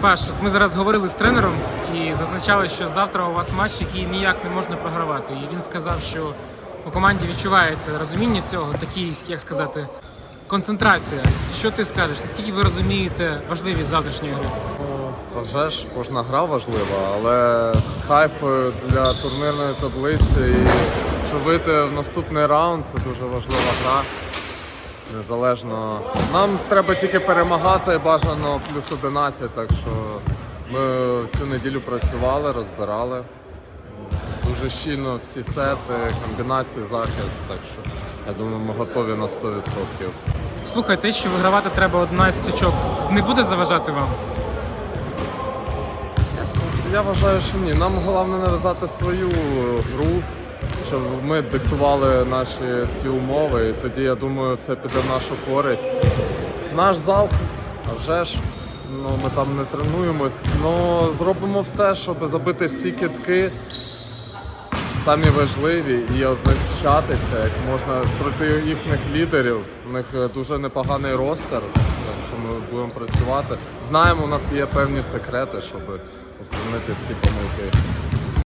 Паш, ми зараз говорили з тренером і зазначали, що завтра у вас матч, який ніяк не можна програвати. І він сказав, що у команді відчувається розуміння цього, такий, як сказати, концентрація. Що ти скажеш? Наскільки ви розумієте важливість завтрашньої гри? Вже ж кожна гра важлива, але з хайфою для турнірної таблиці і щоб вийти в наступний раунд це дуже важлива гра. Незалежно. Нам треба тільки перемагати бажано плюс 11, так що ми цю неділю працювали, розбирали. Дуже щільно всі сети, комбінації, захист, так що я думаю, ми готові на 100%. Слухай, те, що вигравати треба 11 очок, не буде заважати вам? Я вважаю, що ні. Нам головне нав'язати свою гру, щоб ми диктували наші ці умови. І тоді я думаю, це піде в нашу користь. Наш зал, а вже ж, ну ми там не тренуємось, але зробимо все, щоб забити всі китки. Самі важливі і захищатися як можна проти їхніх лідерів. У них е, дуже непоганий ростер, так що ми будемо працювати. Знаємо, у нас є певні секрети, щоб устранити всі помилки.